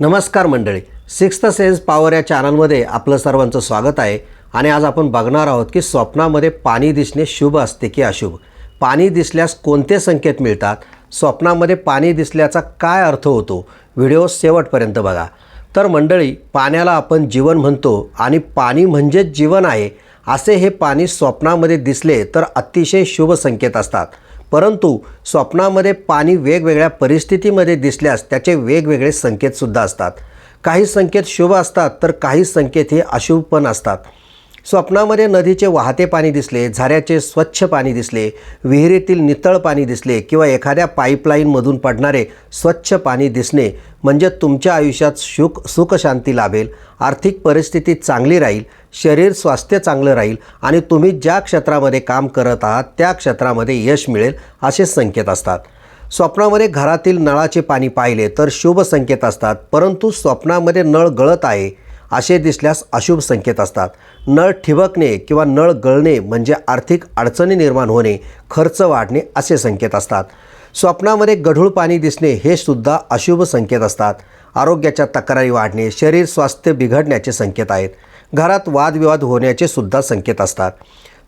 नमस्कार मंडळी. Sixth sense power या चॅनलमध्ये आपलं सर्वांचं स्वागत आहे. आणि आज आपण बघणार आहोत की स्वप्नामध्ये पाणी दिसणे शुभ असते की अशुभ? पाणी दिसल्यास कोणते संकेत मिळतात? स्वप्नामध्ये पाणी दिसल्याचा काय अर्थ होतो? व्हिडिओ शेवटपर्यंत बघा. तर मंडळी पाण्याला आपण जीवन म्हणतो आणि पाणी म्हणजेच जीवन आहे. असे हे पाणी स्वप्नामध्ये दिसले तर अतिशय शुभ संकेत असतात. परंतु स्वप्नामध्ये पाणी वेगवेगळ्या परिस्थितीमध्ये दिसल्यास त्याचे वेगवेगळे संकेतसुद्धा असतात. काही संकेत शुभ असतात तर काही संकेत हे अशुभ पण असतात. स्वप्नामध्ये नदीचे वाहते पाणी दिसले झऱ्याचे स्वच्छ पाणी दिसले विहिरीतील नितळ पाणी दिसले किंवा एखाद्या पाईपलाईनमधून पडणारे स्वच्छ पाणी दिसणे म्हणजे तुमच्या आयुष्यात सुख सुखशांती लाभेल आर्थिक परिस्थिती चांगली राहील शरीर स्वास्थ्य चांगलं राहील आणि तुम्ही ज्या क्षेत्रामध्ये काम करत आहात त्या क्षेत्रामध्ये यश मिळेल असे संकेत असतात. स्वप्नामध्ये घरातील नळाचे पाणी पाहिले तर शुभ संकेत असतात परंतु स्वप्नामध्ये नळ गळत आहे असे दिसल्यास अशुभ संकेत असतात. नळ ठिबकणे किंवा नळ गळणे म्हणजे आर्थिक अडचणी निर्माण होणे खर्च वाढणे असे संकेत असतात. स्वप्नामध्ये गढूळ पाणी दिसणे हे सुद्धा अशुभ संकेत असतात. आरोग्याच्या तक्रारी वाढणे शरीर स्वास्थ्य बिघडण्याचे संकेत आहेत. घरात वादविवाद होण्याचे सुद्धा संकेत असतात.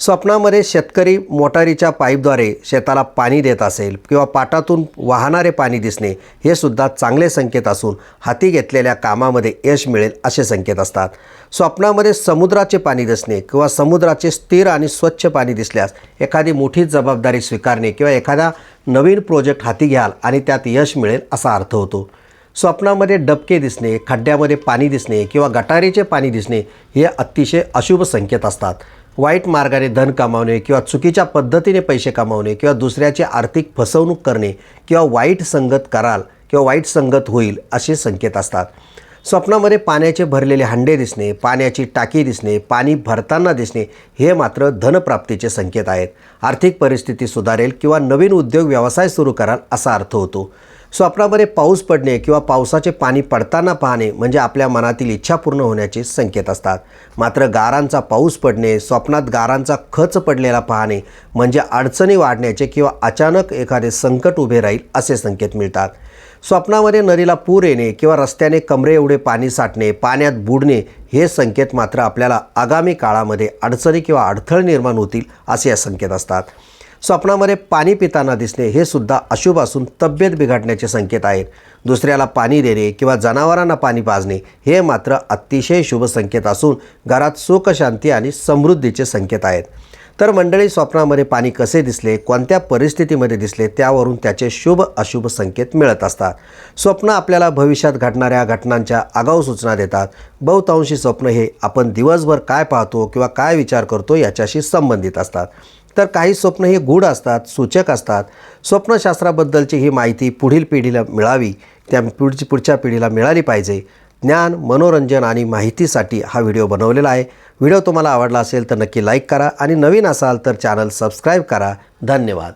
स्वप्नामध्ये शेतकरी मोटारीच्या पाईपद्वारे शेताला पाणी देत असेल किंवा पाटातून वाहणारे पाणी दिसणे हे सुद्धा चांगले संकेत असून हाती घेतलेल्या कामामध्ये यश मिळेल असे संकेत असतात. स्वप्नामध्ये समुद्राचे पाणी दिसणे किंवा समुद्राचे स्थिर आणि स्वच्छ पाणी दिसल्यास एखादी मोठी जबाबदारी स्वीकारणे किंवा एखादा नवीन प्रोजेक्ट हाती घ्याल आणि त्यात यश मिळेल असा अर्थ होतो. स्वप्नामध्ये डबके दिसणे खड्ड्यामध्ये पाणी दिसणे किंवा गटारीचे पाणी दिसणे हे अतिशय अशुभ संकेत असतात. वाईट मार्गाने धन कमावणे किंवा चुकीच्या पद्धतीने पैसे कमावणे किंवा दुसऱ्याची आर्थिक फसवणूक करणे किंवा वाईट संगत कराल किंवा वाईट संगत होईल असे संकेत असतात. स्वप्नामध्ये पाण्याचे भरलेले हंडे दिसणे पाण्याची टाकी दिसणे पाणी भरताना दिसणे हे मात्र धनप्राप्तीचे संकेत आहेत. आर्थिक परिस्थिती सुधारेल किंवा नवीन उद्योग व्यवसाय सुरू कराल असा अर्थ होतो. स्वप्नामध्ये पाऊस पडणे किंवा पावसाचे पाणी पडताना पाहणे म्हणजे आपल्या मनातील इच्छा पूर्ण होण्याचे संकेत असतात. मात्र गारांचा पाऊस पडणे स्वप्नात गारांचा खच पडलेला पाहणे म्हणजे अडचणी वाढण्याचे किंवा अचानक एखादे संकट उभे राहील असे संकेत मिळतात. स्वप्नामध्ये नदीला पूर येणे किंवा रस्त्याने कमरे एवढे पाणी साठणे पाण्यात बुडणे हे संकेत मात्र आपल्याला आगामी काळामध्ये अडचणी किंवा अडथळे निर्माण होतील असे या संकेत असतात. स्वप्नामध्ये पाणी पिताना दिसणे हे सुद्धा अशुभ असून तब्येत बिघडण्याचे संकेत आहेत. दुसऱ्याला पाणी देणे किंवा जनावरांना पाणी पाजणे हे मात्र अतिशय शुभ संकेत असून घरात सुख शांती आणि समृद्धीचे संकेत आहेत. तर मंडळी स्वप्नामध्ये पाणी कसे दिसले कोणत्या परिस्थितीमध्ये दिसले त्यावरून त्याचे शुभ अशुभ संकेत मिळत असतात. स्वप्न आपल्याला भविष्यात घडणाऱ्या घटनांच्या आगाऊ सूचना देतात. बहुतांशी स्वप्न हे आपण दिवसभर काय पाहतो किंवा काय विचार करतो याच्याशी संबंधित असतात. तर काही स्वप्न हे गूढ असतात सूचक असतात. स्वप्नशास्त्राबद्दलची ही माहिती पुढील पिढीला मिळावी त्या पुढची पुढच्या पिढीला मिळाली पाहिजे. ज्ञान मनोरंजन आणि माहितीसाठी हा व्हिडिओ बनवलेला आहे. व्हिडिओ तुम्हाला आवडला असेल तर नक्की लाईक करा आणि नवीन असाल तर चॅनल सबस्क्राईब करा. धन्यवाद.